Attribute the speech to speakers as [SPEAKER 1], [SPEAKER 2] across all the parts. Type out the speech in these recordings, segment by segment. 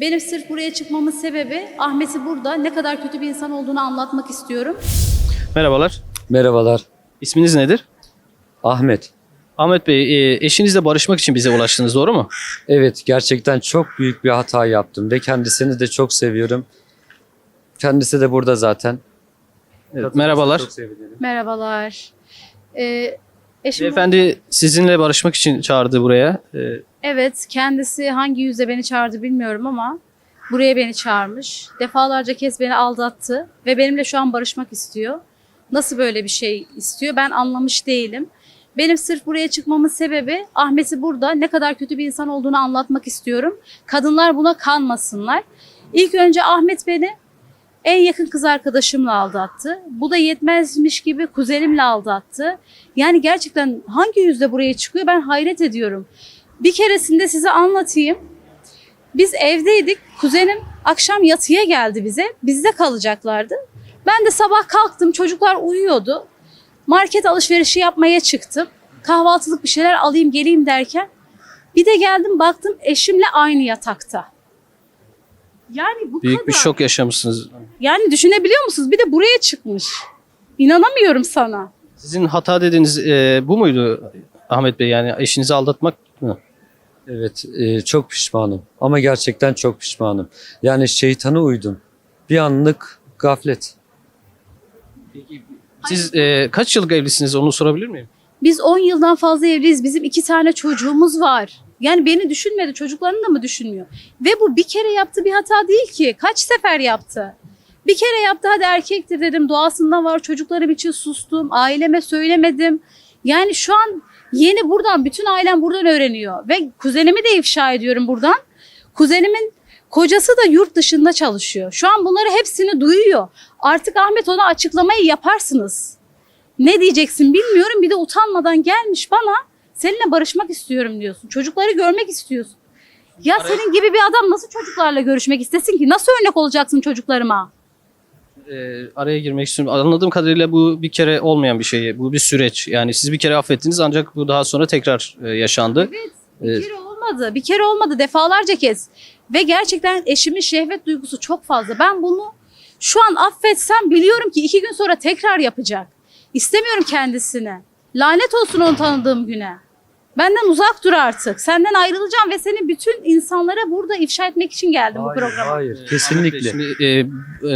[SPEAKER 1] Benim sırf buraya çıkmamın sebebi Ahmet'i burada ne kadar kötü bir insan olduğunu anlatmak istiyorum.
[SPEAKER 2] Merhabalar.
[SPEAKER 3] Merhabalar.
[SPEAKER 2] İsminiz nedir?
[SPEAKER 3] Ahmet.
[SPEAKER 2] Ahmet Bey, e, eşinizle barışmak için bize ulaştınız doğru mu?
[SPEAKER 3] Evet gerçekten çok büyük bir hata yaptım ve kendisini de çok seviyorum. Kendisi de burada zaten.
[SPEAKER 2] Evet, merhabalar.
[SPEAKER 3] Çok sevinirim.
[SPEAKER 1] Merhabalar. Ee, eşim
[SPEAKER 2] Beyefendi sizinle barışmak için çağırdı buraya. E,
[SPEAKER 1] Evet, kendisi hangi yüzle beni çağırdı bilmiyorum ama buraya beni çağırmış. Defalarca kez beni aldattı ve benimle şu an barışmak istiyor. Nasıl böyle bir şey istiyor ben anlamış değilim. Benim sırf buraya çıkmamın sebebi Ahmet'i burada ne kadar kötü bir insan olduğunu anlatmak istiyorum. Kadınlar buna kanmasınlar. İlk önce Ahmet beni en yakın kız arkadaşımla aldattı. Bu da yetmezmiş gibi kuzenimle aldattı. Yani gerçekten hangi yüzle buraya çıkıyor ben hayret ediyorum. Bir keresinde size anlatayım. Biz evdeydik. Kuzenim akşam yatıya geldi bize. Bizde kalacaklardı. Ben de sabah kalktım. Çocuklar uyuyordu. Market alışverişi yapmaya çıktım. Kahvaltılık bir şeyler alayım geleyim derken bir de geldim baktım eşimle aynı yatakta. Yani bu
[SPEAKER 2] büyük
[SPEAKER 1] kadar.
[SPEAKER 2] bir şok yaşamışsınız.
[SPEAKER 1] Yani düşünebiliyor musunuz? Bir de buraya çıkmış. İnanamıyorum sana.
[SPEAKER 2] Sizin hata dediğiniz e, bu muydu Ahmet Bey? Yani eşinizi aldatmak
[SPEAKER 3] Evet e, çok pişmanım ama gerçekten çok pişmanım. Yani şeytana uydum. Bir anlık gaflet.
[SPEAKER 2] Siz e, kaç yıllık evlisiniz onu sorabilir miyim?
[SPEAKER 1] Biz 10 yıldan fazla evliyiz. Bizim iki tane çocuğumuz var. Yani beni düşünmedi, çocuklarını da mı düşünmüyor? Ve bu bir kere yaptığı bir hata değil ki. Kaç sefer yaptı? Bir kere yaptı hadi erkektir dedim. Doğasında var. Çocuklarım için sustum. Aileme söylemedim. Yani şu an yeni buradan, bütün ailem buradan öğreniyor. Ve kuzenimi de ifşa ediyorum buradan. Kuzenimin kocası da yurt dışında çalışıyor. Şu an bunları hepsini duyuyor. Artık Ahmet ona açıklamayı yaparsınız. Ne diyeceksin bilmiyorum. Bir de utanmadan gelmiş bana seninle barışmak istiyorum diyorsun. Çocukları görmek istiyorsun. Ya senin gibi bir adam nasıl çocuklarla görüşmek istesin ki? Nasıl örnek olacaksın çocuklarıma?
[SPEAKER 2] E, araya girmek istiyorum. Anladığım kadarıyla bu bir kere olmayan bir şey. Bu bir süreç. Yani siz bir kere affettiniz ancak bu daha sonra tekrar e, yaşandı.
[SPEAKER 1] Evet. Bir
[SPEAKER 2] Evet.
[SPEAKER 1] kere olmadı. Bir kere olmadı. Defalarca kez. Ve gerçekten eşimin şehvet duygusu çok fazla. Ben bunu şu an affetsem biliyorum ki iki gün sonra tekrar yapacak. İstemiyorum kendisine. Lanet olsun onu tanıdığım güne. Benden uzak dur artık. Senden ayrılacağım ve seni bütün insanlara burada ifşa etmek için geldim bu programa.
[SPEAKER 3] hayır
[SPEAKER 2] Bey,
[SPEAKER 3] kesinlikle.
[SPEAKER 2] Şimdi, e,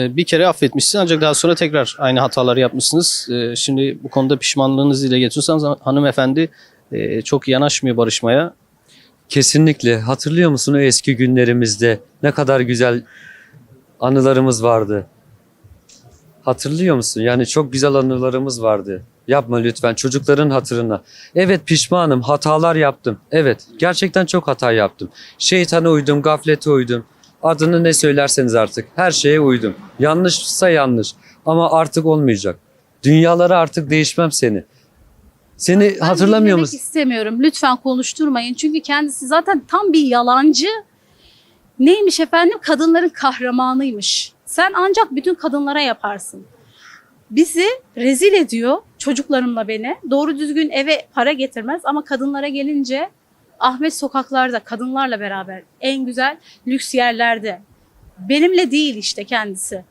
[SPEAKER 2] e, bir kere affetmişsiniz ancak daha sonra tekrar aynı hataları yapmışsınız. E, şimdi bu konuda pişmanlığınızı dile getiriyorsanız hanımefendi e, çok yanaşmıyor barışmaya.
[SPEAKER 3] Kesinlikle. Hatırlıyor musun o eski günlerimizde ne kadar güzel anılarımız vardı. Hatırlıyor musun? Yani çok güzel anılarımız vardı. Yapma lütfen çocukların hatırına. Evet pişmanım, hatalar yaptım. Evet, gerçekten çok hata yaptım. Şeytana uydum, gaflete uydum. Adını ne söylerseniz artık her şeye uydum. Yanlışsa yanlış ama artık olmayacak. Dünyalara artık değişmem seni. Seni
[SPEAKER 1] Ben
[SPEAKER 3] hatırlamıyor musun?
[SPEAKER 1] istemiyorum. Lütfen konuşturmayın. Çünkü kendisi zaten tam bir yalancı. Neymiş efendim? Kadınların kahramanıymış. Sen ancak bütün kadınlara yaparsın. Bizi rezil ediyor çocuklarımla beni. Doğru düzgün eve para getirmez ama kadınlara gelince Ahmet sokaklarda kadınlarla beraber en güzel lüks yerlerde. Benimle değil işte kendisi.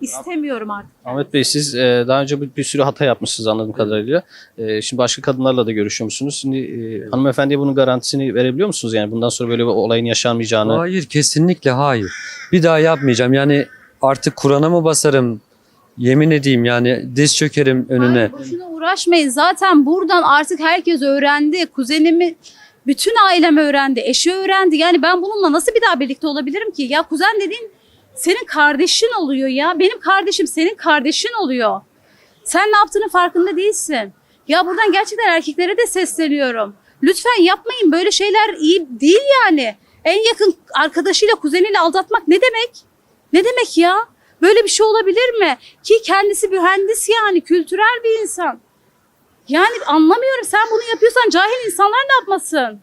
[SPEAKER 1] İstemiyorum artık.
[SPEAKER 2] Ahmet Bey siz e, daha önce bir, bir sürü hata yapmışsınız anladığım kadarıyla. E, şimdi başka kadınlarla da görüşüyor musunuz? Şimdi e, hanımefendiye bunun garantisini verebiliyor musunuz? Yani bundan sonra böyle bir olayın yaşanmayacağını.
[SPEAKER 3] Hayır kesinlikle hayır. Bir daha yapmayacağım. Yani artık Kur'an'a mı basarım? Yemin edeyim yani diz çökerim önüne.
[SPEAKER 1] Hayır, boşuna uğraşmayın. Zaten buradan artık herkes öğrendi. Kuzenimi bütün ailem öğrendi. Eşi öğrendi. Yani ben bununla nasıl bir daha birlikte olabilirim ki? Ya kuzen dediğin senin kardeşin oluyor ya. Benim kardeşim senin kardeşin oluyor. Sen ne yaptığının farkında değilsin. Ya buradan gerçekten erkeklere de sesleniyorum. Lütfen yapmayın böyle şeyler iyi değil yani. En yakın arkadaşıyla kuzeniyle aldatmak ne demek? Ne demek ya? Böyle bir şey olabilir mi? Ki kendisi mühendis yani kültürel bir insan. Yani anlamıyorum sen bunu yapıyorsan cahil insanlar ne yapmasın?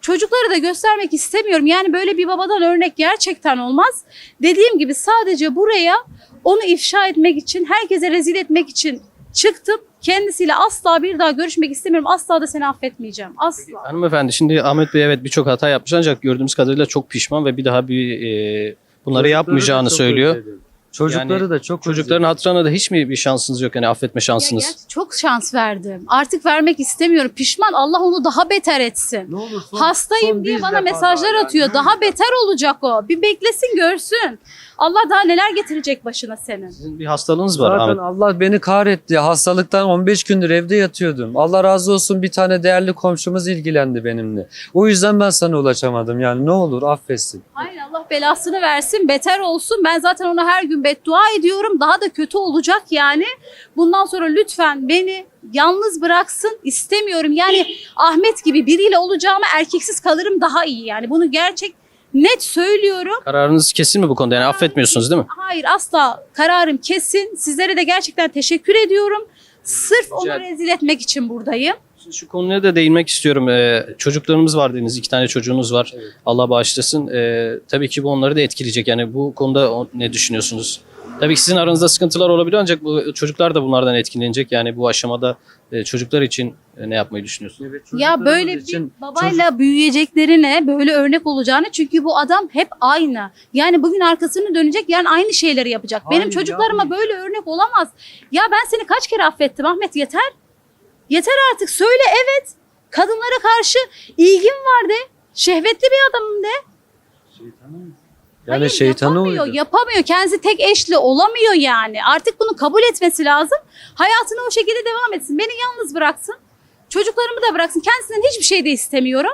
[SPEAKER 1] Çocukları da göstermek istemiyorum. Yani böyle bir babadan örnek gerçekten olmaz. Dediğim gibi sadece buraya onu ifşa etmek için, herkese rezil etmek için Çıktım. Kendisiyle asla bir daha görüşmek istemiyorum. Asla da seni affetmeyeceğim. Asla.
[SPEAKER 2] Hanımefendi şimdi Ahmet Bey evet birçok hata yapmış ancak gördüğümüz kadarıyla çok pişman ve bir daha bir e, bunları
[SPEAKER 3] Çocukları da
[SPEAKER 2] yapmayacağını
[SPEAKER 3] çok
[SPEAKER 2] söylüyor.
[SPEAKER 3] özledim. Çocukları
[SPEAKER 2] Yani
[SPEAKER 3] da çok
[SPEAKER 2] Çocukların hatırına da hiç mi bir şansınız yok yani affetme
[SPEAKER 1] Ya
[SPEAKER 2] şansınız?
[SPEAKER 1] gerçi çok şans verdim. Artık vermek istemiyorum. Pişman. Allah onu daha beter etsin.
[SPEAKER 3] Ne olur son-
[SPEAKER 1] Hastayım
[SPEAKER 3] son
[SPEAKER 1] diye
[SPEAKER 3] bir
[SPEAKER 1] bana
[SPEAKER 3] defa
[SPEAKER 1] mesajlar
[SPEAKER 3] daha ya.
[SPEAKER 1] atıyor.
[SPEAKER 3] Ne
[SPEAKER 1] Daha beter olacak o. Bir beklesin görsün. Allah daha neler getirecek başına senin.
[SPEAKER 2] Sizin bir hastalığınız var
[SPEAKER 3] Zaten
[SPEAKER 2] Ahmet.
[SPEAKER 3] Allah beni kahretti. Hastalıktan 15 gündür evde yatıyordum. Allah razı olsun bir tane değerli komşumuz ilgilendi benimle. O yüzden ben sana ulaşamadım. Yani ne olur affetsin.
[SPEAKER 1] Hayır Allah belasını versin. Beter olsun. Ben zaten ona her gün beddua ediyorum. Daha da kötü olacak yani. Bundan sonra lütfen beni yalnız bıraksın. istemiyorum. Yani Ahmet gibi biriyle olacağıma erkeksiz kalırım daha iyi yani. Bunu gerçek net söylüyorum.
[SPEAKER 2] Kararınız kesin mi bu konuda? Yani affetmiyorsunuz değil mi?
[SPEAKER 1] Hayır asla kararım kesin. Sizlere de gerçekten teşekkür ediyorum. Sırf onu
[SPEAKER 2] Rica-
[SPEAKER 1] rezil etmek için buradayım.
[SPEAKER 2] Şimdi Şu konuya da değinmek istiyorum. Ee, çocuklarımız var dediniz. iki tane çocuğunuz var.
[SPEAKER 3] Evet.
[SPEAKER 2] Allah bağışlasın. Ee, tabii ki bu onları da etkileyecek. Yani bu konuda o- ne düşünüyorsunuz? Tabii ki sizin aranızda sıkıntılar olabilir ancak bu çocuklar da bunlardan etkilenecek. Yani bu aşamada e, çocuklar için e, ne yapmayı düşünüyorsunuz?
[SPEAKER 1] Ya böyle bir babayla büyüyeceklerine böyle örnek olacağını çünkü bu adam hep aynı. Yani bugün arkasını dönecek yarın aynı şeyleri yapacak. Benim
[SPEAKER 3] Hayır,
[SPEAKER 1] çocuklarıma
[SPEAKER 3] yapmayın.
[SPEAKER 1] böyle örnek olamaz. Ya ben seni kaç kere affettim Ahmet yeter. Yeter artık söyle evet. Kadınlara karşı ilgim var de. Şehvetli bir adamım de.
[SPEAKER 3] Yani
[SPEAKER 1] Hayır,
[SPEAKER 3] şeytanı
[SPEAKER 1] yapamıyor,
[SPEAKER 3] uydu.
[SPEAKER 1] yapamıyor. Kendisi tek eşli olamıyor yani. Artık bunu kabul etmesi lazım. Hayatına o şekilde devam etsin. Beni yalnız bıraksın. Çocuklarımı da bıraksın. Kendisinden hiçbir şey de istemiyorum.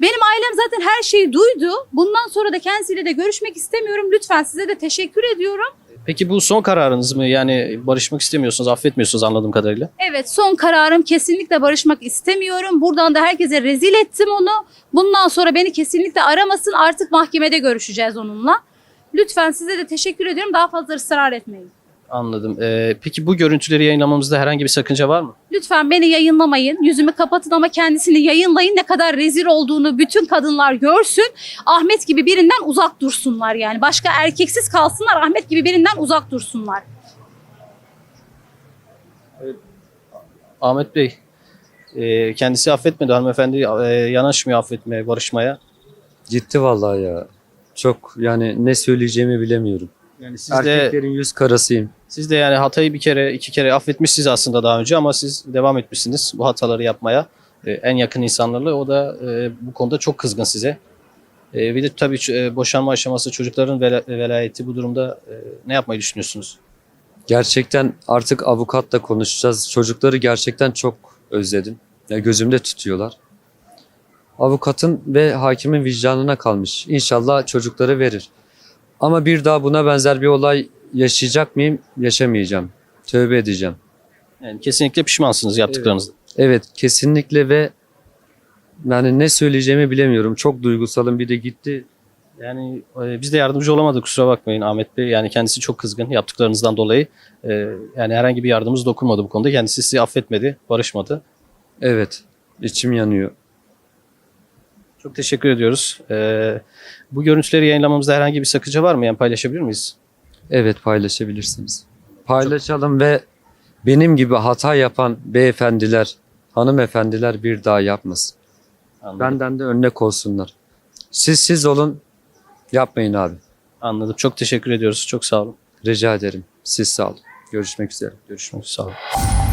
[SPEAKER 1] Benim ailem zaten her şeyi duydu. Bundan sonra da kendisiyle de görüşmek istemiyorum. Lütfen size de teşekkür ediyorum.
[SPEAKER 2] Peki bu son kararınız mı? Yani barışmak istemiyorsunuz, affetmiyorsunuz anladığım kadarıyla.
[SPEAKER 1] Evet son kararım kesinlikle barışmak istemiyorum. Buradan da herkese rezil ettim onu. Bundan sonra beni kesinlikle aramasın. Artık mahkemede görüşeceğiz onunla. Lütfen size de teşekkür ediyorum. Daha fazla ısrar etmeyin.
[SPEAKER 2] Anladım. Ee, peki bu görüntüleri yayınlamamızda herhangi bir sakınca var mı?
[SPEAKER 1] Lütfen beni yayınlamayın. Yüzümü kapatın ama kendisini yayınlayın. Ne kadar rezil olduğunu bütün kadınlar görsün. Ahmet gibi birinden uzak dursunlar yani. Başka erkeksiz kalsınlar. Ahmet gibi birinden uzak dursunlar.
[SPEAKER 2] Ahmet Bey, e, kendisi affetmedi. Hanımefendi e, yanaşmıyor affetmeye, barışmaya.
[SPEAKER 3] Gitti vallahi ya. Çok yani ne söyleyeceğimi bilemiyorum.
[SPEAKER 2] Yani siz de,
[SPEAKER 3] Erkeklerin yüz karasıyım.
[SPEAKER 2] siz de yani hatayı bir kere, iki kere affetmişsiniz aslında daha önce ama siz devam etmişsiniz bu hataları yapmaya. E, en yakın insanlarla o da e, bu konuda çok kızgın size. E, bir de tabii e, boşanma aşaması, çocukların vela- velayeti bu durumda e, ne yapmayı düşünüyorsunuz?
[SPEAKER 3] Gerçekten artık avukatla konuşacağız. Çocukları gerçekten çok özledim. Ya gözümde tutuyorlar. Avukatın ve hakimin vicdanına kalmış. İnşallah çocukları verir. Ama bir daha buna benzer bir olay yaşayacak mıyım? Yaşamayacağım. Tövbe edeceğim.
[SPEAKER 2] Yani kesinlikle pişmansınız yaptıklarınızda.
[SPEAKER 3] Evet kesinlikle ve yani ne söyleyeceğimi bilemiyorum. Çok duygusalım bir de gitti.
[SPEAKER 2] Yani e, biz de yardımcı olamadık kusura bakmayın Ahmet Bey. Yani kendisi çok kızgın yaptıklarınızdan dolayı. E, yani herhangi bir yardımımız dokunmadı bu konuda. Kendisi sizi affetmedi, barışmadı.
[SPEAKER 3] Evet içim yanıyor.
[SPEAKER 2] Çok teşekkür ediyoruz. E, bu görüntüleri yayınlamamızda herhangi bir sakınca var mı? Yani paylaşabilir miyiz?
[SPEAKER 3] Evet paylaşabilirsiniz. Paylaşalım ve benim gibi hata yapan beyefendiler, hanımefendiler bir daha yapmasın.
[SPEAKER 2] Anladım.
[SPEAKER 3] Benden de örnek olsunlar. Siz siz olun, yapmayın abi.
[SPEAKER 2] Anladım. Çok teşekkür ediyoruz. Çok sağ olun.
[SPEAKER 3] Rica ederim. Siz sağ olun. Görüşmek üzere.
[SPEAKER 2] Görüşmek üzere. Sağ olun.